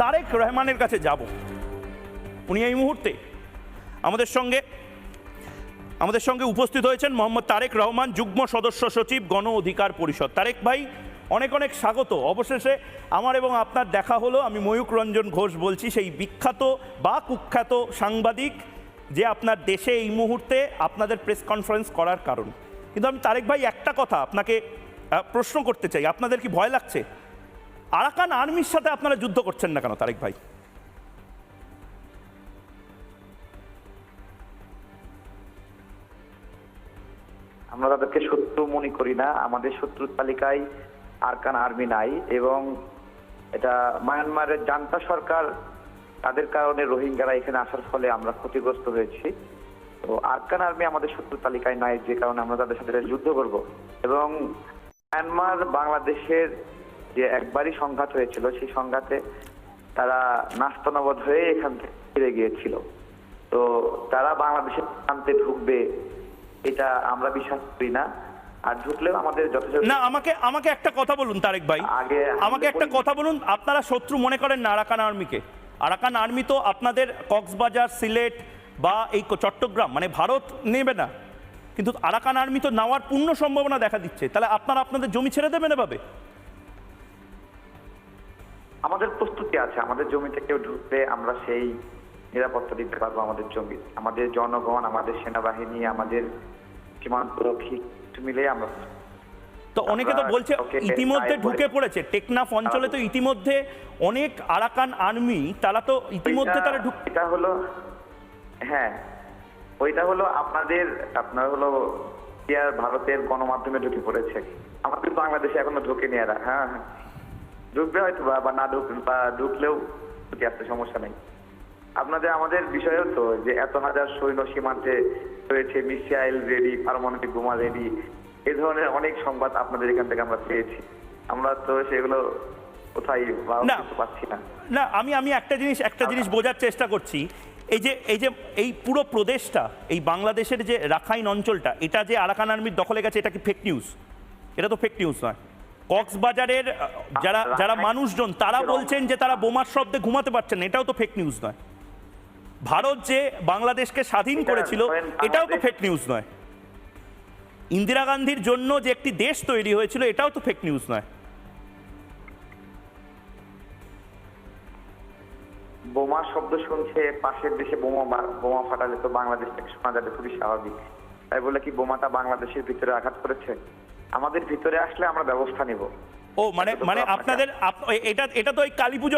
তারেক রহমানের কাছে যাব। উনি এই মুহূর্তে আমাদের সঙ্গে আমাদের সঙ্গে উপস্থিত হয়েছেন মোহাম্মদ তারেক রহমান, যুগ্ম সদস্য সচিব, গণ অধিকার পরিষদ। তারেক ভাই, অনেক অনেক স্বাগত। অবশেষে আমার এবং আপনার দেখা হলো। আমি ময়ূক রঞ্জন ঘোষ বলছি, সেই বিখ্যাত বা কুখ্যাত সাংবাদিক যে আপনার দেশে এই মুহূর্তে আপনাদের প্রেস কনফারেন্স করার কারণ। কিন্তু আমি তারেক ভাই, একটা কথা আপনাকে প্রশ্ন করতে চাই। আপনাদের কি ভয় লাগছে? আরাকান আর্মির সাথে আপনারা যুদ্ধ করছেন না কেন, তারেক ভাই? আমরা তাদেরকে শত্রু মনে করি না, আমাদের শত্রুর তালিকায় আরকান আর্মি নাই এবং এটা মায়ানমারের জান্তা সরকার, তাদের কারণে রোহিঙ্গারা এখানে আসার ফলে আমরা ক্ষতিগ্রস্ত হয়েছি। তো আরকান আর্মি আমাদের শত্রু তালিকায় নাই, যে কারণে আমরা তাদের সাথে যুদ্ধ করব। এবং মায়ানমার বাংলাদেশের যে একবারই সংঘাত হয়েছিল সেই সংঘাতে তারা নাস্তানবদ হয়ে এখান থেকে ফিরে গিয়েছিল। তো তারা বাংলাদেশের প্রান্তে ঢুকবে এটা আমরা বিশ্বাস করি না। আর ঢুকলেও আমাদের যথেষ্ট না আমাকে আমাকে একটা কথা বলুন তারেক ভাই। আগে আমাকে একটা কথা বলুন আপনারা শত্রু মনে করেন না আরাকান আর্মিকে? আরাকান আর্মি তো আপনাদের কক্সবাজার সিলেট বা এই চট্টগ্রাম মানে ভারত নেবে না। কিন্তু আরাকান আর্মি তো নেওয়ার পূর্ণ সম্ভাবনা দেখা দিচ্ছে। তাহলে আপনারা আপনাদের জমি ছেড়ে দেবেন এভাবে? আমাদের প্রস্তুতি আছে আমাদের জমিতে কেউ ঢুকলে আমরা সেই নিরাপত্তা দিতে পারব আমাদের জমি আমাদের জনগণ আমাদের সেনাবাহিনী আমাদের সীমান্ত রক্ষী মিলে আমরা তো অনেকে তো বলছে ইতিমধ্যে ঢুকে পড়েছে। টেকনাফ অঞ্চলে তো ইতিমধ্যে অনেক আরাকান আর্মি তারা তো ইতিমধ্যে তারা ঢুক এটা হলো হ্যাঁ ওইটা হলো আপনাদের আপনার হলো ভারতের গণমাধ্যমে ঢুকে পড়েছে। আমাদের বাংলাদেশে এখনও ঢুকেনি এরা। হ্যাঁ হ্যাঁ। ঢুকবে হয়তো বা না ঢুক বা ঢুকলেও ঢুকে আসতে সমস্যা নেই। আপনাদের আমাদের বিষয় হতো যে এত হাজার সৈন্য সীমান্তে রয়েছে মিসাইল রেডি পারমাণবিক বোমা রেডি এই ধরনের অনেক সংবাদ আপনাদের এখান থেকে আমরা পেয়েছি। আমরা তো সেগুলো কোথায়। পাচ্ছি না। না আমি আমি একটা জিনিস একটা জিনিস বোঝার চেষ্টা করছি। এই যে এই যে এই পুরো প্রদেশটা এই বাংলাদেশের যে রাখাইন অঞ্চলটা এটা যে আরাকান আর্মির দখলে গেছে এটা কি ফেক নিউজ এটা তো ফেক নিউজ নয়। কক্সবাজারের যারা যারা মানুষজন তারা বলছেন যে তারা বোমার শব্দে ঘুমাতে পারছেন না। এটাও তো ফেক নিউজ নয়। ভারত যে বাংলাদেশকে স্বাধীন করেছিল এটাও তো ফেক নিউজ নয়। ইন্দিরা গান্ধীর জন্য যে একটি দেশ তৈরি হয়েছিল এটাও তো ফেক নিউজ নয়। বোমার শব্দ শুনছে পাশের দেশে বোমা বোমা ফাটালে তো বাংলাদেশ থেকে শোনা যাবে খুবই স্বাভাবিক। তাই বলে কি বোমাটা বাংলাদেশের ভিতরে আঘাত করেছে? আমাদের ভিতরে আসলে আমরা ব্যবস্থা নিব। ও মানে মানে আপনাদের এটা এটা তো ওই কালী পুজো